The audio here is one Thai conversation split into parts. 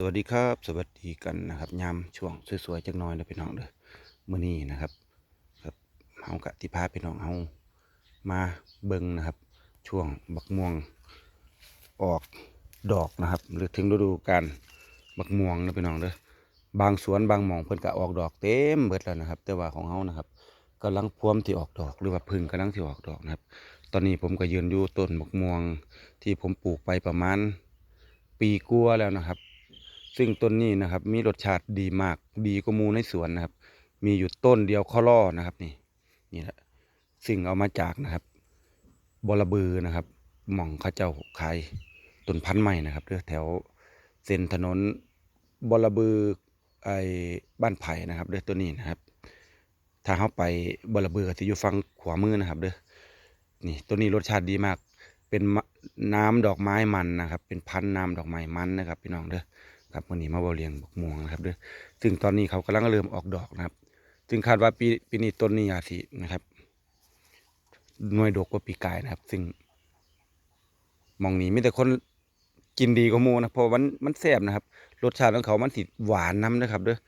สวัสดีครับสวัสดีกันนะครับยามช่วงสวยๆจักหน้อยนะพี่น้องเด้อมื้อนี้นะครับครับเฮากะที่พาพี่น้องเฮามาเบิ่งนะครับ ช่วงบักม่วงออกดอกนะครับ หรือถึงฤดูการบักม่วงนะพี่น้องเด้อบางสวนบางหม่องเพิ่นก็ออกดอกเต็มเบิดแล้วนะครับ แต่ว่าของเฮานะครับกำลังพวมที่ออกดอกหรือว่าพึ่งกำลังที่ออกดอกนะครับ ตอนนี้ผมก็ยืนอยู่ต้นบักม่วงที่ผมปลูกไปประมาณปีกว่าแล้วนะครับ ซึ่งต้นนี้นะครับ มีรสชาติดีมากดีกว่ามูในสวนนะครับ มีอยู่ต้นเดียวข้อล่อนะครับนี่นี่แหละซึ่งเอามาจากนะครับบรบือนะครับ หม่องข้าเจ้าขายต้นพันธุ์ใหม่นะครับเด้อแถวเส้นถนนบรบือไอ้บ้านไผ่นะครับเด้อตัวนี้นะครับ ถ้าเข้าไปบรบือก็จะอยู่ฝั่งขวามือนะครับเด้อนี่ตัวนี้รสชาติดีมาก เป็นน้ำดอกไม้มันนะครับ เป็นพันธุ์น้ำดอกไม้มันนะครับพี่น้องเด้อ ครับวันนี้มาบอเลียงบกม่วงนะครับเด้อซึ่งตอนนี้เขากำลังเริ่มออกดอกนะครับ ซึ่งคาดว่าปีปีนี้ต้นนี้อาจสินะครับหน่วยดกกว่าปีกายนะครับ ซึ่งมองนี้มีแต่คนกินดีกว่าหมูนะเพราะมันมันแซ่บนะครับ รสชาติของเขามันสิหวานน้ำนะครับเด้อ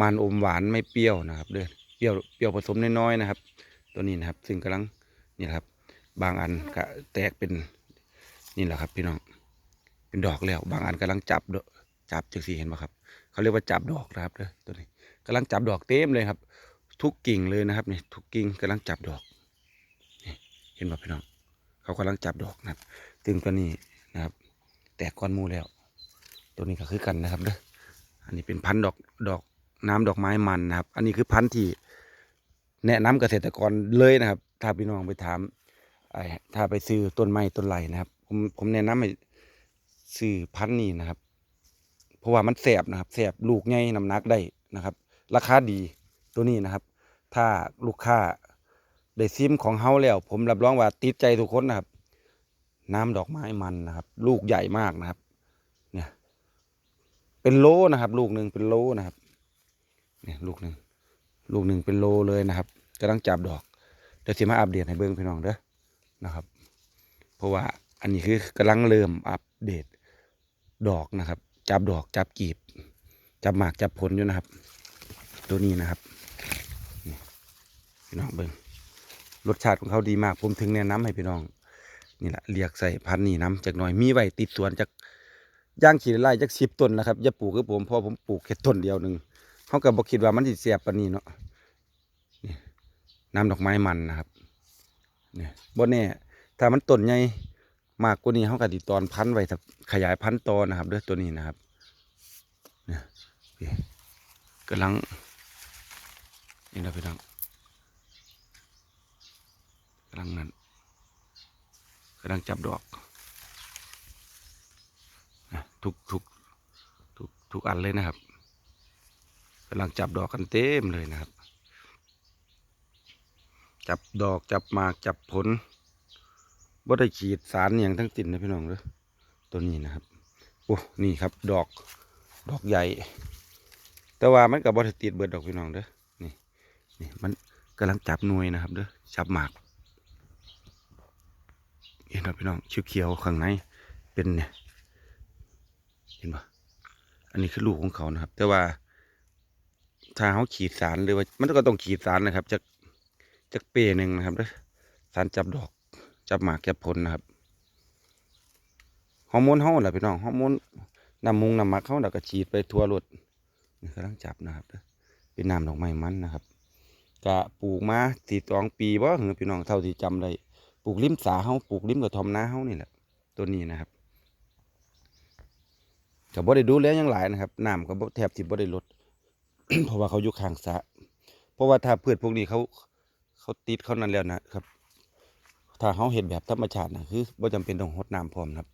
มันอมหวานไม่เปรี้ยวนะครับเด้อเปรี้ยวเปรี้ยวผสมน้อยๆนะครับ ตัวนี้นะครับ ซึ่งกำลังนี่ครับ บางอันก็แตกเป็นนี่แหละครับ พี่น้องเป็นดอกแล้ว บางอันกำลังจับดอก จับจังสีเห็นไหมครับ เขาเรียกว่าจับดอกนะครับเด้อตัวนี้กำลังจับดอกเต็มเลยครับ ทุกกิ่งเลยนะครับนี่ทุกกิ่งกำลังจับดอกนี่เห็นไหมพี่น้องเขากำลังจับดอกนะครับซึ่งตัวนี้นะครับ แตกก้อนมูแล้ว ตัวนี้ก็คือกันนะครับเด้ออันนี้เป็นพันธุ์ดอกดอกน้ำดอกไม้มันนะครับ อันนี้คือพันธุ์ที่แนะนำเกษตรกรเลยนะครับ ถ้าพี่น้องไปถามถ้าไปซื้อต้นไม้ต้นไรนะครับ ผมผมแนะนำให้ซื้อพันธุ์นี้นะครับ เพราะว่ามันแสบนะครับแสบลูกใหญ่น้ำหนักได้นะครับ ราคาดีตัวนี้นะครับ ถ้าลูกค้าได้ซิมของเฮาแล้ว ผมรับรองว่าติดใจทุกคนนะครับ น้ำดอกไม้มันนะครับ ลูกใหญ่มากนะครับ เนี่ย เป็นโลนะครับ ลูกหนึ่งเป็นโลนะครับ เนี่ยลูกหนึ่งลูกหนึ่งเป็นโลเลยนะครับกำลังจับดอกเดี๋ยวสิมาอัปเดตให้เบิ่งพี่น้องเด้อนะครับ เพราะว่าอันนี้คือกำลังเริ่มอัปเดตดอกนะครับ จับดอกจับกีบ จับหมากจับผลอยู่นะครับ ตัวนี้นะครับพี่น้องเบิ้งรสชาติของเขาดีมาก ผมถึงแนะนำให้พี่น้องนี่แหละเรียกใส่พันนี้น้ำจากหน่อยมีไว้ติดสวนจากย่างขีดไร่จากสิบต้นนะครับอย่าปลูกคือผมเพราะผมปลูกแค่ต้นเดียวหนึ่งเขาก็บอกคิดว่ามันสิเสียบปานนี้เนาะนี่น้ำดอกไม้มันนะครับเนี่ยบนแน่ถ้ามันต้นใหญ่ มากกว่านี้เขาก็ติตอนพันธุ์ไว้ขยายพันธุ์ต่อนะครับด้วยตัวนี้นะครับเนี่ยกำลังนี่นะพี่น้องกำลังนั่นกำลังจับดอกนะทุกทุกทุกทุกอันเลยนะครับกำลังจับดอกกันเต็มเลยนะครับ จับดอกจับหมากจับผล บ่ได้ฉีดสารอย่างทั้งสิ้นนะพี่น้องเลยตัวนี้นะครับโอ้นี่ครับ ดอกดอกใหญ่ แต่ว่ามันกับบริติดเบิดดอกพี่น้องเด้อนี่นี่มันกำลังจับหน่วยนะครับเด้อจับหมากเห็นไหมพี่น้องเขียวๆข้างในเป็นเนี่ย เห็นปะอันนี้คือลูกของเขานะครับ แต่ว่าถ้าเขาขีดสารหรือว่า มันก็ต้องขีดสารนะครับจากจากเปรหนึ่งนะครับเด้อสารจับดอก จับหมากจับผลนะครับฮอร์โมนเขาแหละพี่น้องฮอร์โมนน้ำมุงน้ำหมักเขาเราก็ฉีดไปทั่วรถนี่กำลังจับนะครับเป็นน้ำดอกไม้มันนะครับกะปลูกมาสี่สองปีว่เหรอพี่น้องเท่าที่จำได้ปลูกริมสาเฮาปลูกริมกระทอมนาเฮานี่แหละตัวนี้นะครับก็บ่ได้ดูแลหยังหลายนะครับน้ำก็บ่แทบสิบ่ได้ลดเพราะว่าเขาอยู่ข้างสะเพราะว่าถ้าพืชพวกนี้เขาเขาติดเขานั้นแล้วนะครับ ถ้าเขาเห็นแบบธรรมชาตินะคือบ่จำเป็นต้องรดน้ำพร้อมนะครับ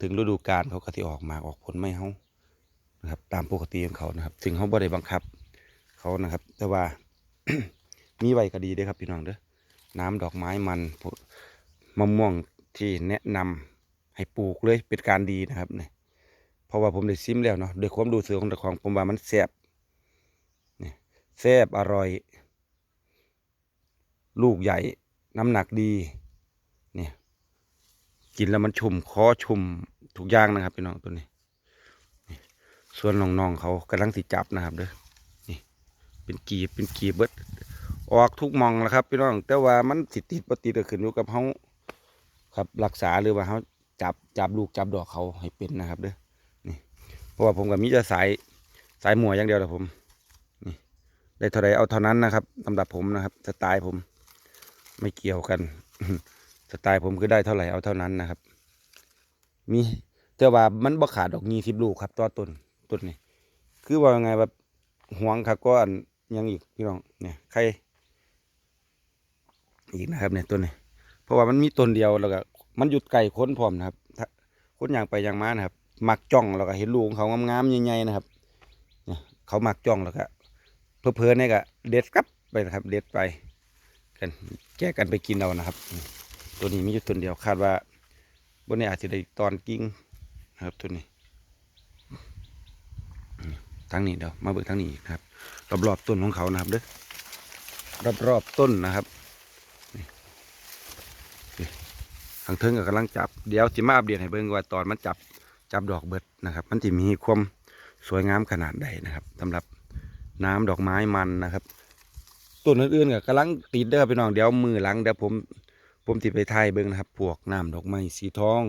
ถึงฤดูกาลเขาก็สิออกมาออกผลไม่เฮานะครับตามปกติของเขานะครับซึ่งเขาบ่ได้บังคับ เขานะครับ แต่ว่ามีไว้ก็ดีด้อครับพี่น้องเด้อน้ำดอกไม้มันมะม่วงที่แนะนำให้ปลูกเลยเป็นการดีนะครับเนี่ยเพราะว่าผมได้ซิมแล้วเนาะโดยความดูสึกของเจ้าของผมว่ามันแซ่บเนี่ยแซ่บอร่อย ลูกใหญ่น้ำหนักดี กินแล้วมันชุ่มคอชุ่มทุกอย่างนะครับพี่น้องตัวนี้ ส่วนน้องๆเขากำลังสิจับนะครับเด้อนี่เป็นกีบเป็นกีบเบิดออกทุกมองแล้วครับพี่น้อง แต่ว่ามันสิติดปติดก็ขึ้นอยู่กับเขาครับรักษาหรือว่าเขาจับจับลูกจับดอกเขาให้เป็นนะครับเด้อนี่เพราะว่าผมกับมิจะสายสายหมวยอย่างเดียวแหละผมนี่ได้เท่าไรเอาเท่านั้นนะครับสำหรับผมนะครับสไตล์ผมไม่เกี่ยวกัน สไตล์ผมคือได้เท่าไหร่เอาเท่านั้นนะครับ มีแต่ว่ามันบ่ขาดดอกยี่สิบลูกครับตัวต้นต้นนี้คือว่าไงแบบห่วงครับก็อันยังอีกพี่น้องเนี่ยใครอีกนะครับเนี่ยต้นนี้เพราะว่ามันมีต้นเดียวแล้วก็มันหยุดไก่ค้นพร้อมนะครับค้นอย่างไปอย่างมานะครับมักจ้องแล้วก็เห็นลูกของเขางามๆใหญ่ๆนะครับเนี่ยเขามักจ้องแล้วก็เพลินๆเนี่ยก็เด็ดกลับไปนะครับ เด็ดไปกันแก้กันไปกินเอานะครับ ตัวนี้มีอยู่ต้นเดียวคาดว่าบนนี้อาจจะได้ตอนกิ้งนะครับตัวนี้ทั้งนี้เดี๋ยวมาเบิกทั้งนี้อีกนะครับ รอบๆต้นของเขานะครับเด้อรอบๆต้นนะครับทางเทิงก็กำลังจับเดี๋ยวสิมาอัปเดตให้เบิ่งว่าตอนมันจับจับดอกเบิดนะครับ มันจะมีความสวยงามขนาดใดนะครับสำหรับน้ำดอกไม้มันนะครับต้นอื่นๆก็กำลังติดเด้อพี่น้องเดี๋ยวมือหลังเดี๋ยวผม ผมติไปถ่ายเบิ่งนะครับ พวกน้ำดอกไม้สีทอง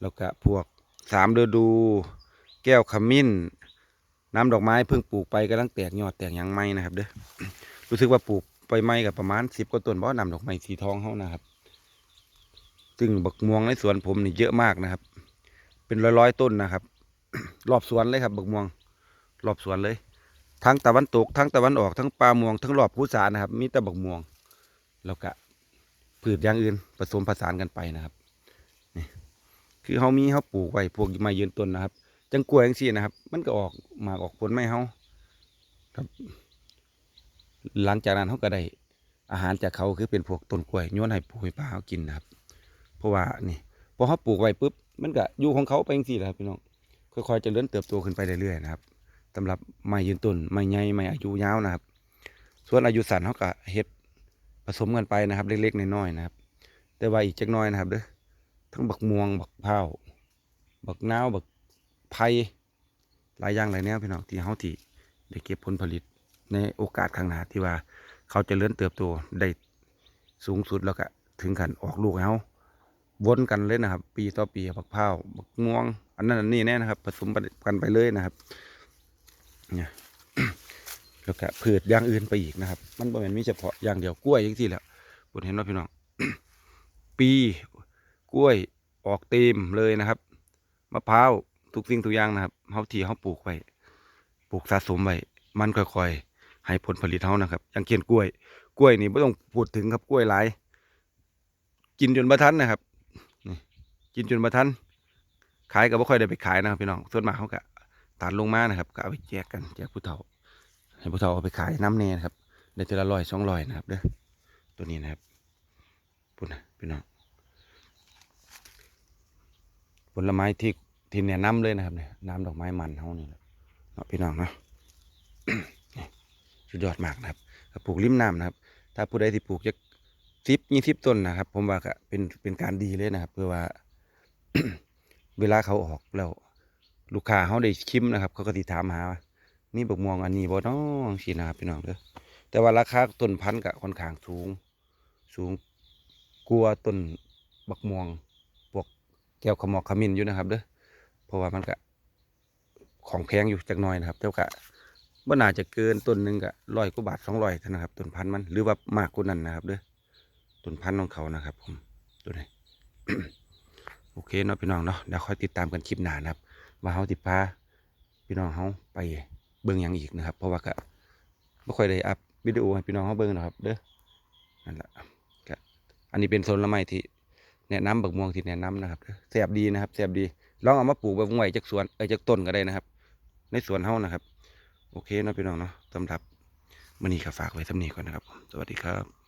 แล้วก็พวกสามฤดู แก้วขมิ้น น้ำดอกไม้เพิ่งปลูกไปกำลังแตกยอดแตกยังไม้นะครับ เด้อรู้สึกว่าปลูกไปไม้กับประมาณสิบกว่าต้นเพราะน้ำดอกไม้สีทองเขานะครับ ซึ่งบักม่วงในสวนผมนี่เยอะมากนะครับ เป็นร้อยๆต้นนะครับ รอบสวนเลยครับ บักม่วง รอบสวนเลยทั้งตะวันตกทั้งตะวันออกทั้งปลาม่วงทั้งรอบผู้สานะครับ มีแต่บักม่วงแล้วก็ พืชอย่างอื่นผสมผสานกันไปนะครับนี่คือเขามีเขาปลูกไว้พวกไม้ยืนต้นนะครับ จังกล้วยจังซี่นะครับ มันก็ออกมาออกผลไม่เขาครับ หลังจากนั้นเขาก็ได้อาหารจากเขาคือเป็นพวกต้นกล้วยโยนให้ปูให้ปลาเขากินนะครับ เพราะว่านี่พอเขาปลูกไว้ปุ๊บมันก็อยู่ของเขาไปจังซี่แหละครับพี่น้องค่อยๆจะเลื่อนเติบโตขึ้นไปเรื่อยๆนะครับสำหรับไม้ยืนต้นไม้ใหญ่ไม้อายุยาวนะครับ ส่วนอายุสั้นเขาก็เฮ็ด ผสมกันไปนะครับ เล็กๆน้อยๆนะครับ แต่ว่าอีกจักหน้อยนะครับเด้อทั้งบักม่วงบักพร้าบักนาวบักไผ่หลายอย่างหลายแนวพี่น้องที่เขาที่ได้เก็บผลผลิตในโอกาสข้างหน้าที่ว่าเขาจะเลื่อนเติบโตได้สูงสุดแล้วก็ถึงกันออกลูกให้เขาวนกันเลยนะครับ ปีต่อปีบักพร้าบักม่วง อันนั้นอันนี้แน่นะครับ ผสมกันไปเลยนะครับเนี่ย แล้วก็พืชอย่างอื่นไปอีกนะครับ มันบ่แม่นมีเฉพาะอย่างเดียวกล้วยอย่างที่และคุณเห็นว่าพี่น้อง ปีกล้วยออกเต็มเลยนะครับมะพร้าวทุกสิ่งทุกอย่างนะครับเฮาที่เฮาปลูกไว้ปลูกสะสมไว้มันค่อยๆ ให้ผลผลิตเฮานะครับ อย่างเช่นกล้วย กล้วยนี่ไม่ต้องพูดถึงครับกล้วยหลาย กินจนบ่ทันนะครับกินจนบ่ทันขายก็บ่ค่อยได้ไปขายนะครับพี่น้องส่วนมากเขาก็ตัดลงมานะครับ ก็เอาไปแจกกันแจกผู้เฒ่า ให้ผู้เฒ่าเอาไปขายน้ำเนนครับได้ทีละร้อยสองร้อยนะครับเด้อตัวนี้นะครับปุ่นนะพี่น้องผลไม้ที่ที่เนี่ยน้ำเลยนะครับเนี่ยน้ำดอกไม้มันเท่านี้แหละเนาะพี่น้องเนาะสุดยอดมากนะครับปลูกริมน้ำนะครับ ถ้าผู้ใดที่ปลูกจะสิบยี่สิบต้นนะครับ ผมว่าก็เป็นเป็นการดีเลยนะครับ เพื่อว่า เวลาเขาออกแล้ว ลูกค้าเขาได้ชิมนะครับ เขาก็ติดถามหา มีบักม่วงอันนี้บ่น้องสินะครับพี่น้องเด้อแต่ว่าราคาต้นพันธุ์ก็ค่อนข้างสูง สูงกลัวต้นบักม่วงพวกแก้วขมอกขมิ้นอยู่นะครับเด้อเพราะว่ามันก็ของแพงอยู่จักหน่อยนะครับแต่ว่าบ่น่าจะเกินต้นหนึ่งก็ร้อยกว่าบาทสองร้อยนะครับต้นพันธุ์มันหรือว่ามากกว่านั้นนะครับเด้อต้นพันธุ์ของเขานะครับผมตัวนี้โอเคเนาะพี่น้องเนาะเดี๋ยวคอยติดตามกันคลิปหน้านะครับ ว่าเฮาติดพาพี่น้องเฮาไป เบิ่งอยังอีกนะครับ เพราะว่าก็ไม่ค่อยได้อัพวิดีโอให้พี่น้องเขาเบิ่งนะครับเด้อนั่นแหละก็อันนี้เป็นโซนละไม้ที่แนะนำบักม่วงที่แนะนำนะครับเด้อแซ่บดีนะครับแซ่บดีลองเอามาปลูกแบบไว้จากสวนเออจากต้นก็ได้นะครับ ในสวนเฮานะครับ โอเคนะพี่น้องเนาะสำหรับมันนี้ก็ฝากไว้สำนีก่อนนะครับ สวัสดีครับ